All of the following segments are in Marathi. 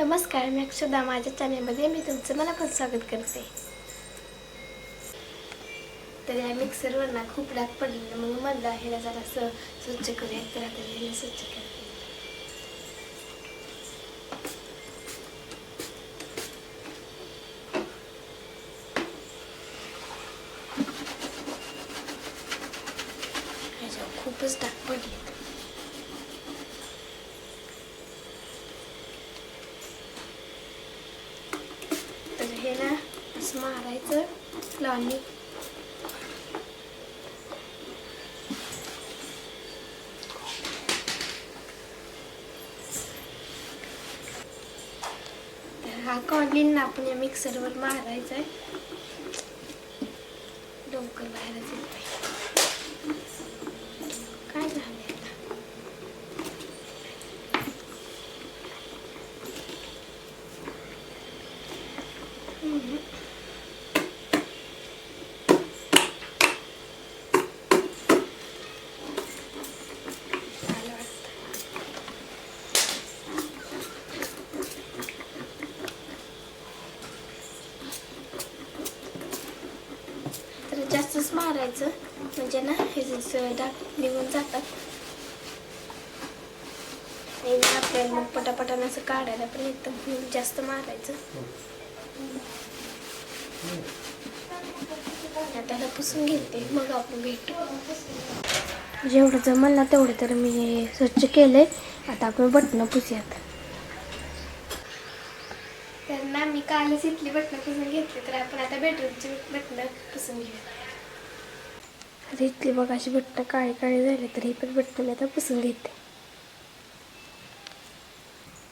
नमस्कार मी अक्षदा. माझ्या चॅनलमध्ये मी तुमचं मला पण स्वागत करते. तर या मिक्सरवर ना खूप डाग पडलेलं. मग म्हणलं ह्याला जरा असं स्वच्छ करूया तर आता ह्याला स्वच्छ करते. खूपच डाग पडले तर हे ना असं मारायचं लावणी हा कॉलिन ना आपण या मिक्सरवर मारायचा आहे लवकर बाहेरच येत काय झालं आता हम्म. झालं वाटतं. तर जास्तच म्हणजे ना हे डाग निघून जातात. आणि आपल्याला मग पटापटानं असं काढायला पण एकदम जास्त मारायचं. त्याला पुसून घेते. मग आपण भेटू. जेवढं जमल ना तेवढं तर मी स्वच्छ केलंय. आता आपण बटणं पुसूयात. तर ना मी कालच इथली बटणं पुसून घेतली तर आपण आता बेडरूमची बटणं पुसून घेऊया आता इथली बघ अशी बटणं काळी काळी झाली तर ही पण भट्ट मी आता पुसून घेते.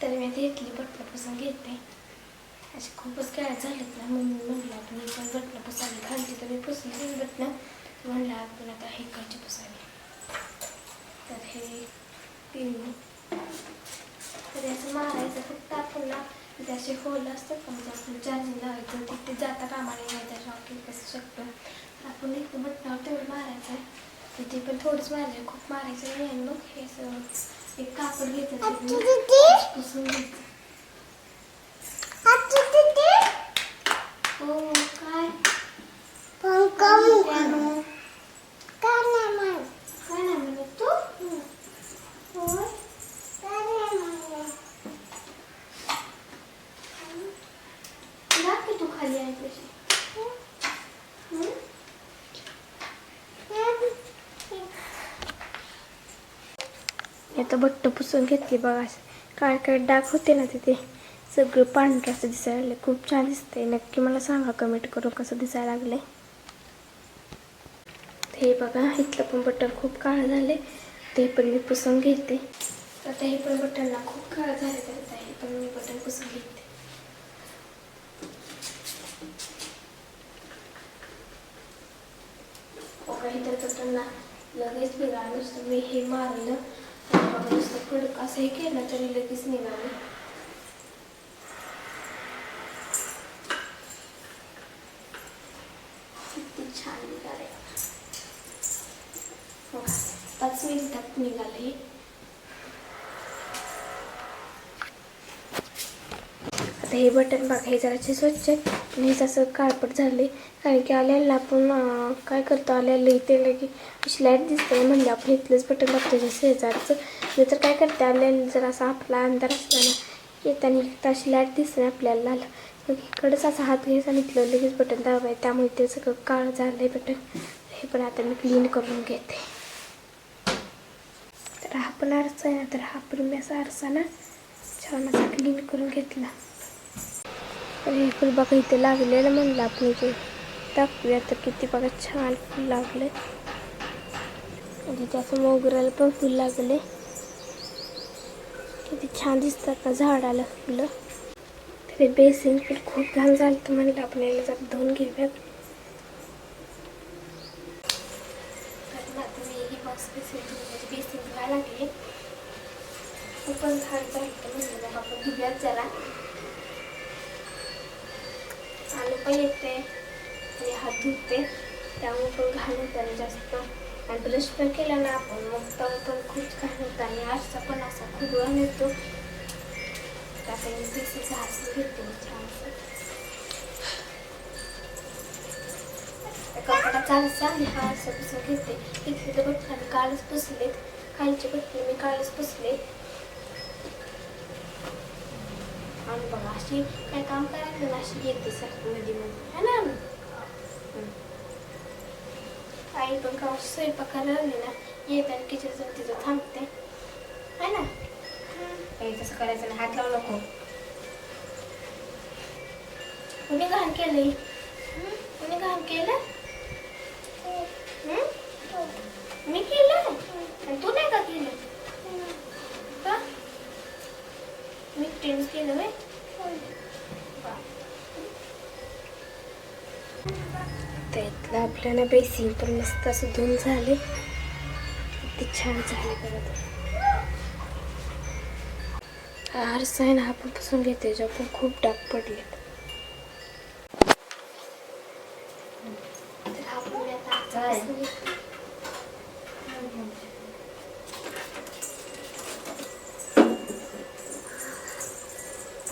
तर मी आता इथली बटणं पुसून घेते. असे खूपच काय झालेत ना मम्मी म्हणला आपण ही पण बटणं पुसावी खालची तर मी पुसून घेईन बटणं म्हणलं आपण आता हे इकडची पुसावी तर हे तीन तर याचं असं मारायचं फक्त आपण ना तिथे असे होल असतात का? म्हणजे आपण चार्जिंग लावायचं. तिथे जाता कामाने नाही त्या शॉकेट कसं शकतो. आपण एक बटणावर तेवढं मारायचं. आहे तिथे पण थोडंच मारायचं खूप मारायचं नाही आणि मग हे एक कापड घ्यायचं पुसून घ्यायचं हो काय पियानो. काय नाही म्हणत तू होय लाग की तू खाली आहे तशी हं? आता बट्ट पुसून घेतली बघा काय काय डाग होते ना तिथे. सगळं पांढरं असं दिसायला लागलं खूप छान दिसतंय. नक्की मला सांगा कमेंट करून कसं दिसायला लागलंय. हे बघा इथलं पण बटन खूप काळं झाले ते पण मी पुसून घेते. आता हे पण बटनला खूप काळं झाले तर हे पण मी बटन पुसून घेते. बघा तर बटनला लगेच निघालं नुसतं मी हे मारलं. नुसतं असं हे केलं तरी लगेच निघालं. किती छान निघाले. पाच मिनिटात निघाले. हे बटन बघा हे जराचे स्वच्छ आणि हे जसं काळपट झाले कारण की आल्याला आपण काय करतो आल्याला इथे लगे अशी लाइट दिसते म्हणजे आपण इथलंच बटन बघतो जसं शेजारचं. मी तर काय करते आल्याला जर असा आपला अंधार असला ना येताना इथं अशी लाइट दिसते ना आपल्याला लाल. मग इकडंच असा हात घ्यायचा आणि इथलं लगेच बटन दाबाय. त्यामुळे ते सगळं काळं झालं आहे बटन. हे पण आता मी क्लीन करून घेते. तर हा पण आरसा आहे ना तर हा पण मी असा आरसा ना छान असा क्लीन करून घेतला. तर हे फुल बघा इथे लागलेलं म्हणलं आपण इथे टाकूया तर किती बघा छान फुल लागले. आणि त्याचं मोगऱ्याला पण फुल लागले. किती छान दिसतात का झाडाला फुलं. तर हे बेसिन फुल खूप घाण झालं तर म्हणलं आपण. याला जर धुवून घेऊयात तर आता मी ही बॉक्स बेसिन बेसिन धुवायला लागले पण घाण झालं तर म्हणलं आपण धुव्यात जरा. पण येते. आणि हात धुते. त्यामुळे पण घाण होतं आणि जास्त. आणि ब्रश पण केला ना आपण. मग तवा पण खूप घाण होतं. आणि आजचा पण असा खूप घाण येतो. आता मी बेसिक घासून घेते छानसं. कपडा चालचा आणि हा असं पुसून घेते. इथले तर बटन मी कालच पुसलेत. खालचे बटणे मी कालच पुसले आणि बघा अशी काय काम करायला अशी येते सारखी मध्ये मध्ये ना. आई पण का स्वयंपाक करायला ना येत आणि किचन तिथं थांबते है ना काही तसं करायचं नाही हात लावू नको कुणी घाण केलंय हं? कुणी घाण केलं? मी केलं आणि तू नाही का केलं मी टेन्स केलं व्हय? त्यातलं आपल्याला बेसिंग पण मस्त असं धुवून झाले. किती छान झाले हा आरसा आहे ना हा पण पुसून घेते ज्या पण खूप डाग पडलेत. तर हा पण मी आता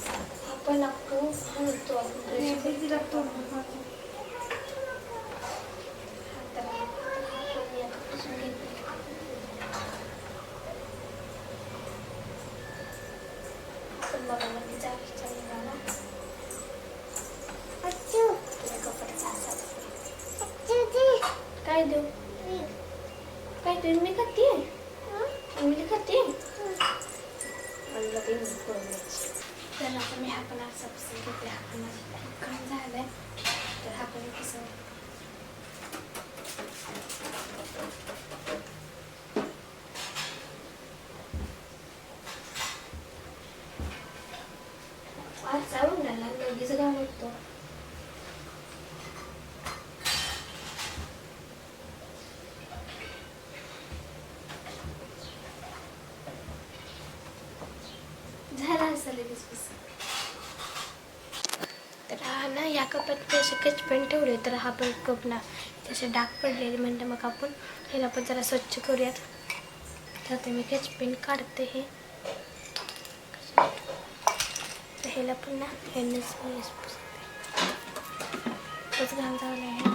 आरसा पुसून घेते. आपण लागतो हलतो आपण ब्रश लागतो काय देऊ काय देऊ मी खाते मी त्यांना मी तर आता मी हा पण आरसा पुसून घेते हा पण माझं खूप काम तर हा पण पुसून आरसा काय लगेच घाम उठतो झाला असं लगेच पुसून तर हा ना ते असे कचपेन ठेवले तर हा पण कप ना तसे डाग पडलेले म्हणलं मग आपण ह्याला पण जरा स्वच्छ करूयात. तर ते मी कचपेन काढते हे. तर ह्याला पण ना ह्यानेच मी हेच लागेल झालं आहे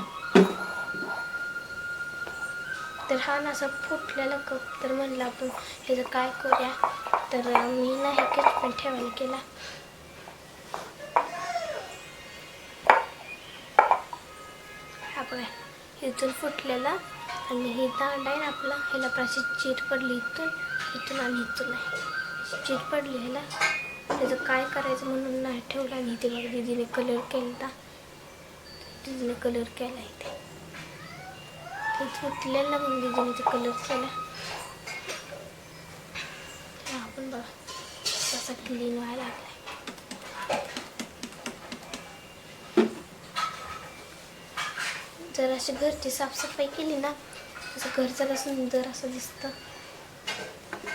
तर हा ना असा फुटलेला कप तर म्हणलं आपण ह्याचं काय करूया? तर मी ना हे कचपेन ठेवायला केला. आपण इथून फुटलेला आणि ही दांड आहे ना आपला ह्याला प्राशी अशी पडली इथून इथून आणि इथून नाही अशी पडली ह्याला. त्याचं काय करायचं म्हणून नाही ठेवलं आणि इथे बघ दीदीने कलर केला दीदीने कलर केला इथे. ते फुटलेला म्हणून दिदीने ते कलर केला. आपण बघा. तसा क्लीन व्हायला लागला जर अशी घरची साफसफाई केली ना असं घर जरा सुंदर असं दिसतं.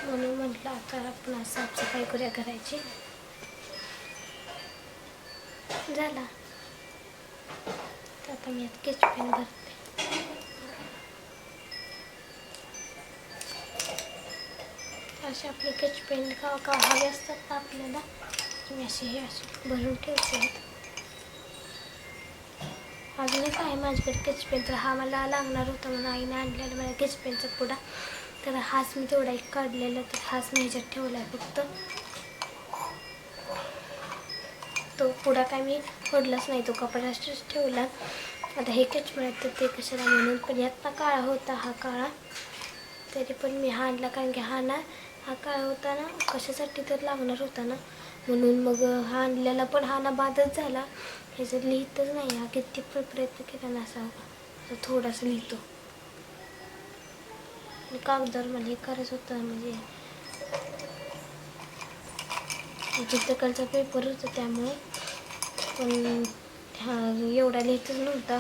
म्हणून म्हटलं आता आपण साफसफाई करूया घराची. झाला. तर आपण यात केचपेन भरते. असे आपले केचपेन का का हवे असतात ना आपल्याला? मी असे हे असे भरून ठेवते. अजून एक आहे माझ्याकडे केच पेन तर हा मला लागणार होता म्हणून आईने आणलेला मला केच पेनचा पुडा. तर हाच मी तेवढा एक काढलेला. तर हाच मी ह्याच्यात ठेवला आहे फक्त. तो पुडा काय मी फोडलाच नाही. तो कपड्याच ठेवला. आता हे केच पेन तर ते कशाला म्हणून? पण यात काळा होता हा काळा. तरी पण मी हा आणला कारण की हा ना हा काळा होता ना कशासाठी तर लागणार होता ना? म्हणून मग हा आणलेला पण हा ना बादच झाला. ह्याच्यात लिहितच नाही हा किती पण प्रयत्न केला ना असा तर थोडासा लिहितो. आणि कागदावर मला हे करायचं होतं म्हणजे चित्रकलेचा पेपर होता त्यामुळे. पण हा एवढा लिहितच नव्हता.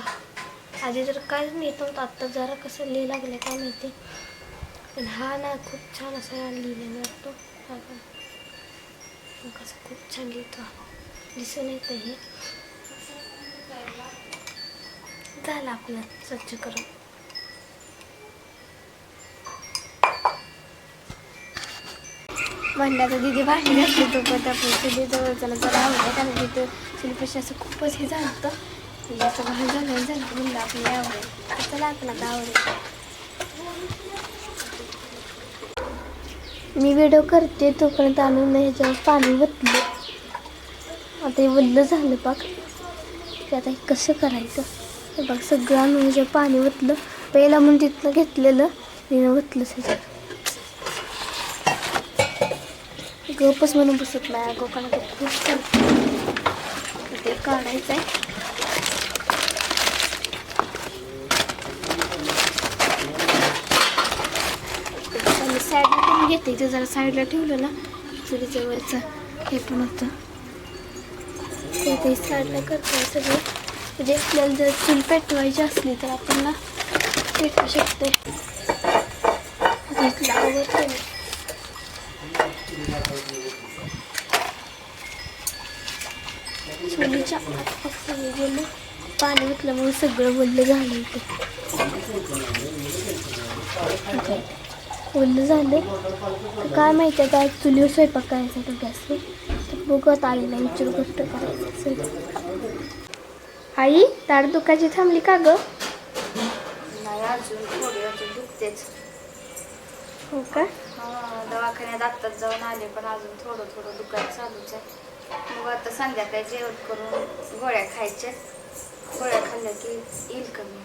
आधी जर काहीच लिहित नव्हतं आत्ता जरा कसं लिहि लागलं काय माहिती. पण हा ना खूप छान असा लिहिलेला वाटतो हा पण कसं खूप छान लिहितो. दिसून येतं हे. झालं आपलं स्वच्छ करून म्हणलं आता दिदी भांडी घातली पण आपण चुली जवळ चला जरा आवडलं कारण तिथं चुलीपाशी असं खूपच हे झालं होतं. म्हणजे असं भान झालं झालं म्हणलं आपल्याला आवडेल तर चला आपण आता आवडेल मी व्हिडिओ करते तोपर्यंत आणून ह्याच्यावर पाणी वतलं आता हे वल्ल झालं पाक ते आता हे कसं करायचं? हे बघ सगळं आणून म्हणजे पाणी वतलं पहिला म्हणून तिथनं घेतलेलं तिनं वतलं सगळं. गपच म्हणून बसत नाही अगं कारण ते खूप ते काढायचं आहे. साईडला पण घेते इथे जरा साईडला ठेवलं ना चुलीच्या वरचं हे पण होतं. ते ते साईडला करतो सगळं. म्हणजे आपल्याला जर चूल पेटवायची असली तर आपण ना पेटवू शकते चुलीच्या आत पाणी ओतल्यामुळे सगळं बोललं झालं इथे. बोललं झालं. तर काय माहिती आहे काय चुलीवर स्वयंपाक करायचा तो गॅसवर? तर बघत आलेला विचार गोष्ट करायचं आई ताड दुखाची थांबली का ग? नाही अजून थोडी अजून दुखतेच. हो का? दवाखान्यात आत्ताच जाऊन आले पण अजून थोडं थोडं दुकान चालूच आहे. मग आता संध्याकाळी जेवण करून गोळ्या खायच्या. गोळ्या खाल्ल्या की येईल कमी.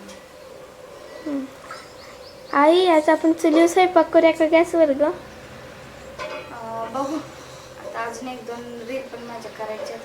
आई आज आपण चुलीवर स्वयंपाक करूया का गॅसवर ग? बघू. आता अजून एक दोन रील पण माझ्या करायच्या